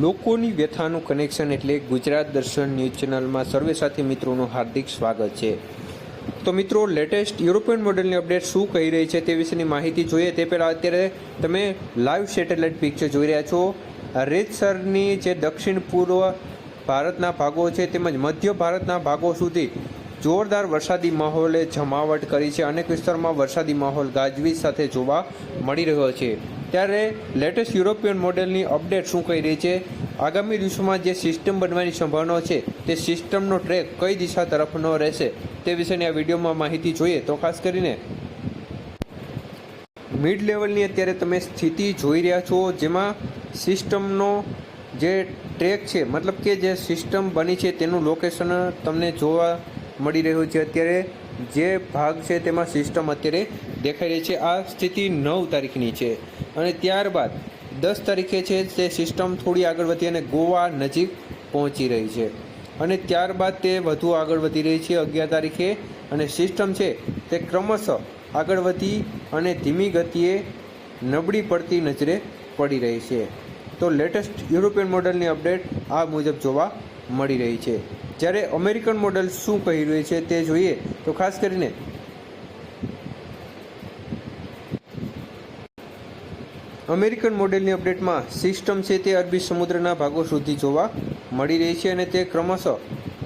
લોકોની વ્યથાનું કનેક્શન એટલે ગુજરાત દર્શન ન્યૂઝ ચેનલમાં સર્વે સાથી મિત્રોનું હાર્દિક સ્વાગત છે. તો મિત્રો લેટેસ્ટ યુરોપિયન મોડેલની અપડેટ શું કહી રહી છે તે વિશેની માહિતી જોઈએ. તે પહેલાં અત્યારે તમે લાઈવ સેટેલાઇટ પિક્ચર જોઈ રહ્યા છો. રીતસરની જે દક્ષિણ પૂર્વ ભારતના ભાગો છે તેમજ મધ્ય ભારતના ભાગો સુધી જોરદાર વરસાદી માહોલે જમાવટ કરી છે. અનેક વિસ્તારમાં વરસાદી માહોલ ગાજવીજ સાથે જોવા મળી રહ્યો છે. ત્યારે લેટેસ્ટ યુરોપિયન મોડેલની અપડેટ શું કહી રહી છે? આગામી દિવસોમાં જે સિસ્ટમ બનવાની સંભાવના છે, તે સિસ્ટમનો ટ્રેક કઈ દિશા તરફનો રહેશે, તે વિશેની આ વિડીયોમાં માહિતી જોઈએ. તો ખાસ કરીને મિડ લેવલની અત્યારે તમે સ્થિતિ જોઈ રહ્યા છો, જેમાં સિસ્ટમનો જે ટ્રેક છે, મતલબ કે જે સિસ્ટમ બની છે, તેનું લોકેશન તમને જોવા મળી રહ્યું છે. અત્યારે જે ભાગ છે તેમાં સિસ્ટમ અત્યારે દેખાઈ રહી છે. આ સ્થિતિ નવ તારીખની છે. અને ત્યારબાદ દસ તારીખે છે તે સિસ્ટમ થોડી આગળ વધી અને ગોવા નજીક પહોંચી રહી છે. અને ત્યારબાદ તે વધુ આગળ વધી રહી છે અગિયાર તારીખે. અને સિસ્ટમ છે તે ક્રમશઃ આગળ વધી અને ધીમી ગતિએ નબળી પડતી નજરે પડી રહી છે. તો લેટેસ્ટ યુરોપિયન મોડલની અપડેટ આ મુજબ જોવા મળી રહી છે. જ્યારે અમેરિકન મોડલ શું કહી રહ્યું છે તે જોઈએ, તો ખાસ કરીને અમેરિકન મોડેલની અપડેટમાં સિસ્ટમ છે તે અરબી સમુદ્રના ભાગો સુધી જોવા મળી રહી છે અને તે ક્રમશઃ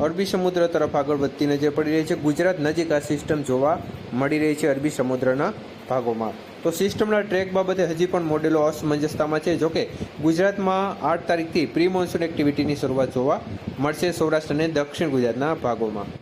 અરબી સમુદ્ર તરફ આગળ વધતી નજર પડી રહી છે. ગુજરાત નજીક આ સિસ્ટમ જોવા મળી રહી છે અરબી સમુદ્રના ભાગોમાં. તો સિસ્ટમના ટ્રેક બાબતે હજી પણ મોડેલો અસમંજસતામાં છે. જોકે ગુજરાતમાં આઠ તારીખથી પ્રી મોન્સૂન એક્ટિવિટીની શરૂઆત જોવા મળશે સૌરાષ્ટ્ર અને દક્ષિણ ગુજરાતના ભાગોમાં.